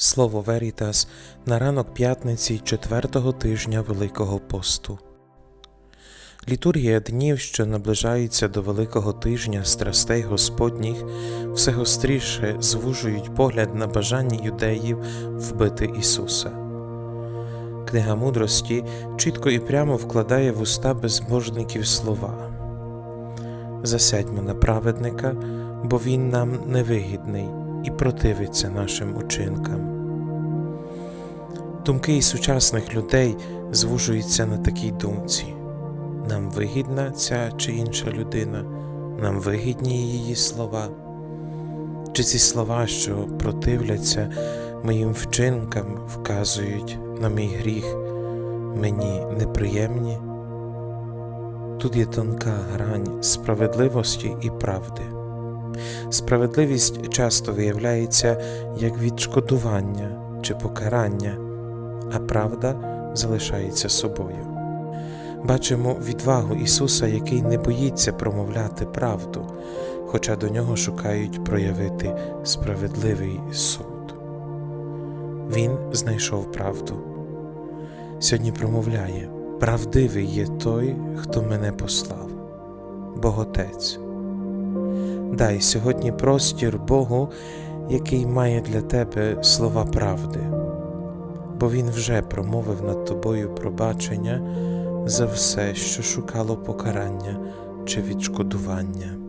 Слово Верітас на ранок п'ятниці четвертого тижня Великого посту. Літургія днів, що наближаються до Великого тижня страстей Господніх, все гостріше звужують погляд на бажання юдеїв вбити Ісуса. Книга мудрості чітко і прямо вкладає в уста безбожників слова. Засядьмо на праведника, бо він нам невигідний і противиться нашим учинкам. Думки і сучасних людей звужуються на такій думці. Нам вигідна ця чи інша людина, нам вигідні її слова, чи ці слова, що противляться моїм вчинкам, вказують на мій гріх, мені неприємні. Тут є тонка грань справедливості і правди. Справедливість часто виявляється як відшкодування чи покарання, а правда залишається собою. Бачимо відвагу Ісуса, який не боїться промовляти правду, хоча до нього шукають проявити справедливий суд. Він знайшов правду. Сьогодні промовляє: правдивий є той, хто мене послав, Боготець. Дай сьогодні простір Богу, який має для тебе слова правди, бо Він вже промовив над тобою пробачення за все, що шукало покарання чи відшкодування.